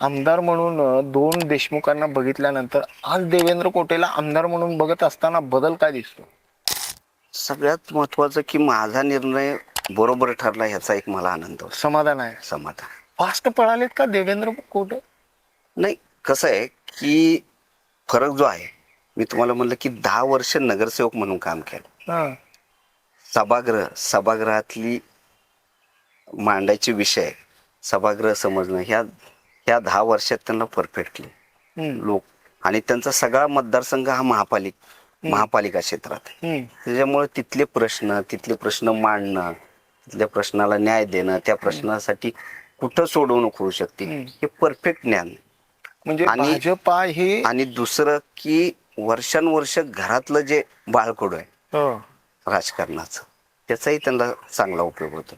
आमदार म्हणून दोन देशमुखांना बघितल्यानंतर आज देवेंद्र कोटेला आमदार म्हणून बघत असताना बदल काय दिसतो? सगळ्यात महत्वाचं की माझा निर्णय बरोबर ठरला ह्याचा एक मला आनंद होता. समाधान आहे. समाधान. फास्ट पळालेत का देवेंद्र कोटे? नाही कसं आहे की फरक जो आहे मी तुम्हाला म्हणलं की दहा वर्ष नगरसेवक म्हणून काम केलं. हा. सभागृह सभागृहातली मांडायचे विषय सभागृह समजणं ह्या ह्या दहा वर्षात त्यांना परफेक्टली. लोक. आणि त्यांचा सगळा मतदारसंघ हा महापालिक महापालिका क्षेत्रात आहे. त्याच्यामुळे तिथले प्रश्न तिथले प्रश्न मांडणं तिथल्या प्रश्नाला न्याय देणं त्या प्रश्नासाठी कुठं सोडवणूक होऊ शकते हे परफेक्ट ज्ञान. म्हणजे आणि- भाजपा हे आणि दुसरं की वर्षानुवर्ष घरातलं जे बाळकडू आहे हो. राजकारणाचं त्याचाही त्यांना चांगला उपयोग होतो.